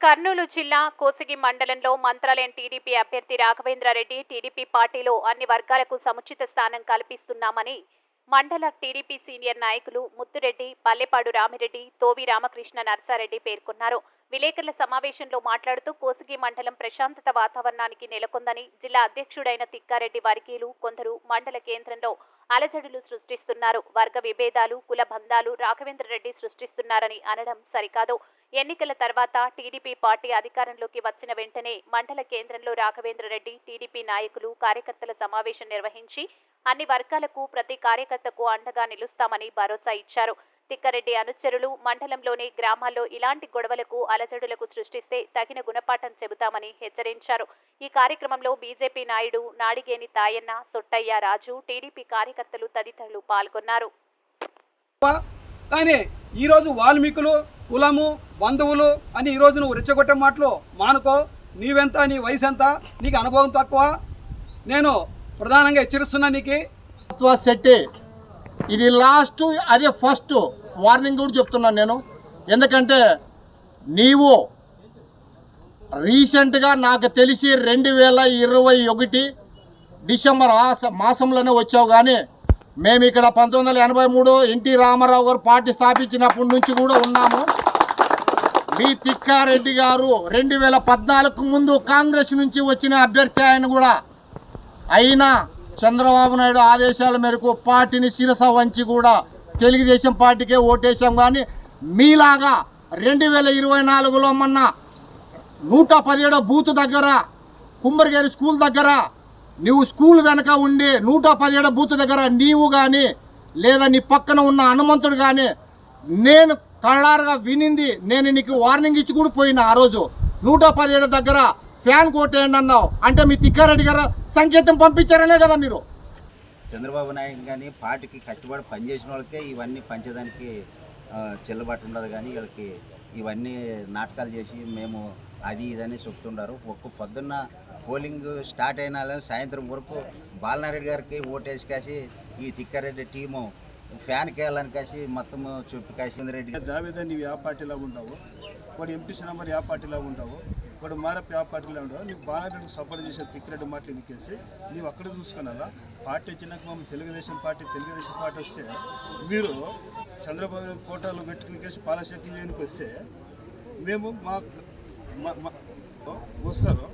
కర్నూలు జిల్లా కోసిగి మండలంలో మంత్రాలయం టీడీపీ అభ్యర్థి రాఘవేంద్రారెడ్డి టీడీపీ పార్టీలో అన్ని వర్గాలకు సముచిత స్థానం కల్పిస్తున్నామని మండల టీడీపీ సీనియర్ నాయకులు ముత్తురెడ్డి పల్లెపాడు రామిరెడ్డి తోవి రామకృష్ణ నర్సారెడ్డి పేర్కొన్నారు. విలేకరుల సమావేశంలో మాట్లాడుతూ కోసిగి మండలం ప్రశాంతత వాతావరణానికి నెలకొందని జిల్లా అధ్యక్షుడైన తిక్కారెడ్డి వర్గీయులు కొందరు మండల కేంద్రంలో అలజడులు సృష్టిస్తున్నారు. వర్గ విభేదాలు కుల బంధాలు రాఘవేంద్రరెడ్డి సృష్టిస్తున్నారని అనడం సరికాదు. ఎన్నికల తర్వాత టీడీపీ పార్టీ అధికారంలోకి వచ్చిన వెంటనే మండల కేంద్రంలో రాఘవేంద్రరెడ్డి టీడీపీ నాయకులు కార్యకర్తల సమావేశం నిర్వహించి అన్ని వర్గాలకు ప్రతి కార్యకర్తకు అండగా నిలుస్తామని భరోసా ఇచ్చారు. తిక్కారెడ్డి అనుచరులు మండలంలోని గ్రామాల్లో ఇలాంటి గొడవలకు అలజడులకు సృష్టిస్తే తగిన గుణపాఠం చెబుతామని హెచ్చరించారు. ఈ కార్యక్రమంలో బీజేపీ నాయుడు నాడిగేని తాయన్న సొట్టయ్య రాజు టీడీపీ కార్యకర్తలు తదితరులు పాల్గొన్నారు. కానీ ఈరోజు వాల్మీకులు కులము బంధువులు అని ఈరోజు నువ్వు రెచ్చగొట్టే మాటలు మానుకో. నీవెంత నీ వయసు ఎంత నీకు అనుభవం తక్కువ. నేను ప్రధానంగా హెచ్చరిస్తున్నా నీకు. తత్వ శెట్టి. ఇది లాస్ట్ అదే ఫస్ట్. వార్నింగ్ కూడా చెప్తున్నాను నేను. ఎందుకంటే నీవు రీసెంట్గా నాకు తెలిసి రెండు వేల ఇరవై ఒకటి డిసెంబర్ మాసంలోనే వచ్చావు కానీ మేము ఇక్కడ పంతొమ్మిది వందల ఎనభై మూడు ఎన్టీ రామారావు గారు పార్టీ స్థాపించినప్పటి నుంచి కూడా ఉన్నాము. మీ తిక్కారెడ్డి గారు రెండు వేల పద్నాలుగు ముందు కాంగ్రెస్ నుంచి వచ్చిన అభ్యర్థి ఆయన కూడా అయినా చంద్రబాబు నాయుడు ఆదేశాల మేరకు పార్టీని శిరస వంచి కూడా తెలుగుదేశం పార్టీకే ఓటేశాం కానీ మీలాగా రెండు వేల ఇరవై నాలుగులో మొన్న నూట పదిహేడో బూత్ దగ్గర కుమ్మరిగారి స్కూల్ దగ్గర నువ్వు స్కూల్ వెనక ఉండి నూట పదిహేడో బూత్ దగ్గర నీవు కానీ లేదా నీ పక్కన ఉన్న హనుమంతుడు కానీ నేను కళ్ళారుగా వినింది నేను నీకు వార్నింగ్ ఇచ్చి కూడా పోయినా ఆ రోజు. నూట పదిహేడు దగ్గర ఫ్యాన్ కొట్టేయండి అన్నావు. అంటే మీ తిక్కారెడ్డి గారు సంకేతం పంపించారనే కదా మీరు. చంద్రబాబు నాయుడు కానీ పార్టీకి కట్టుబడి పనిచేసిన వాళ్ళకే ఇవన్నీ పంచేదానికి చెల్లుబాటు ఉండదు కానీ వీళ్ళకి ఇవన్నీ నాటకాలు చేసి మేము అది ఇదని చెప్తుండారు ఒక్క పొద్దున్న పోలింగ్ స్టార్ట్ అయిన సాయంత్రం వరకు బాలనారెడ్డి గారికి ఓటేసి కాసి ఈ తిక్కారెడ్డి టీము ఫ్యాన్కి వెళ్ళాలని కాసి మొత్తం చుట్టూ కాసి రెడ్డి. జావేదా నీవు పార్టీలో ఉంటావు? వాడు ఎంపీ నెంబర్ ఏ పార్టీలో ఉంటావు? వాడు మారప్ ఆ పార్టీలో ఉండవు నీకు బాలరెడ్డికి సపోర్ట్ చేసే తిక్కిరెడ్డి మాటలు ఎన్నికేసి నీవు అక్కడ చూసుకున్నావా పార్టీ వచ్చినాక మమ్మల్ని తెలుగుదేశం పార్టీ తెలుగుదేశం పార్టీ వస్తే మీరు చంద్రబాబు కోటాలు పెట్టుకునికేసి పాలశక్తి చేయడానికి వస్తే మేము మా మా- మా- వస్తారు.